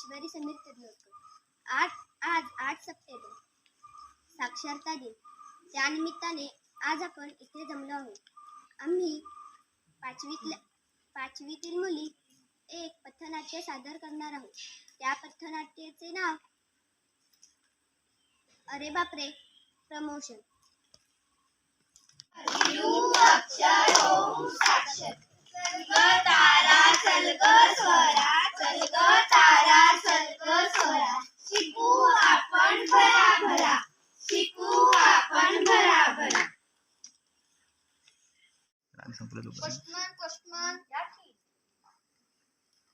ईश्वरी समीर तिरलोटकर आठ आज आठ सप्टेंबर साक्षरता दिन. त्यानिमित्ताने आज आपण इथे जमलो आहोत. आम्ही पाचवीतल्या पाचवीतील मुली एक पथनाट्य सादर करणार आहोत. त्या पथनाट्याचे नाव अरे बापरे! प्रमोशन शिकू आपण भरा भरा शिकू आपण भरा भरा आणि संपलं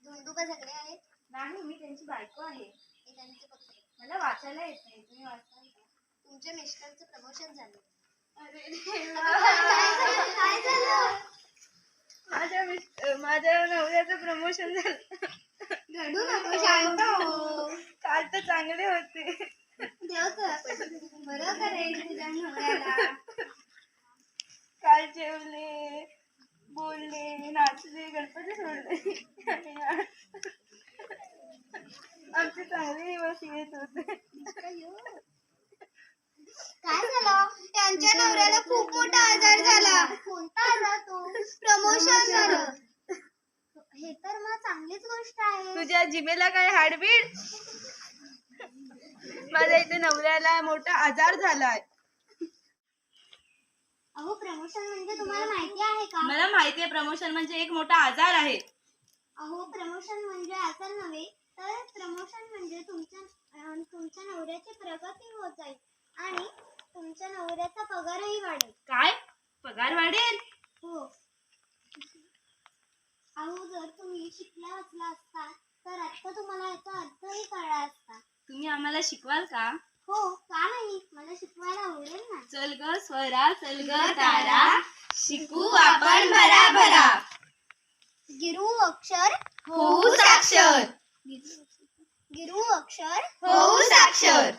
धुंडुका सगळे आहेत. नाही मी त्यांची बायको आहे. हे त्यांचे पत्रे मला वाचायला येत नाही तुम्ही वाचता का? तुमच्या मिस्टरचं प्रमोशन झालं. अरे काय झालं माझ्या मिस- अं, माझ्या नवऱ्याचं प्रमोशन झालं. रडू नको शांत हो. काल तर चांगले होते. देव बरं करेल तुझ्या नवऱ्याला. काल जेवले. नाचले गणपती सोडले आमचे चांगले दिवस येत होते. काय झालं? त्यांच्या नवऱ्याला खूप मोठा आजार झाला. कोणता आजार तो? प्रमोशन. झालं. हे तर मग चांगलीच गोष्ट आहे. तुझ्या जिमेला काय हाडबीड? माझ्या इथे नवऱ्याला मोठा आजार झालाय. अहो प्रमोशन म्हणजे तुम्हाला माहिती आहे का? मला माहिती आहे प्रमोशन म्हणजे एक मोठा आजार आहे. अहो प्रमोशन म्हणजे असं नव्हे तर प्रमोशन म्हणजे तुमच्या अं, तुमच्या नवऱ्याची प्रगती होत जाईल आणि तुमच्या नवऱ्याचा पगारही वाढेल. काय? पगार वाढेल? हो. अहो जर तुम्ही शिकला वाचला असता तर आता तुम्हाला याचा अर्थही कळला असता. तुम्ही आम्हाला शिकवाल का? हो का नाही? मला शिकवायला आवडेल ना. चल ग स्वरा चल ग तारा. शिकू आपण भरा भरा गिरू अक्षर होऊ साक्षर. गिरू अक्षर होऊ साक्षर.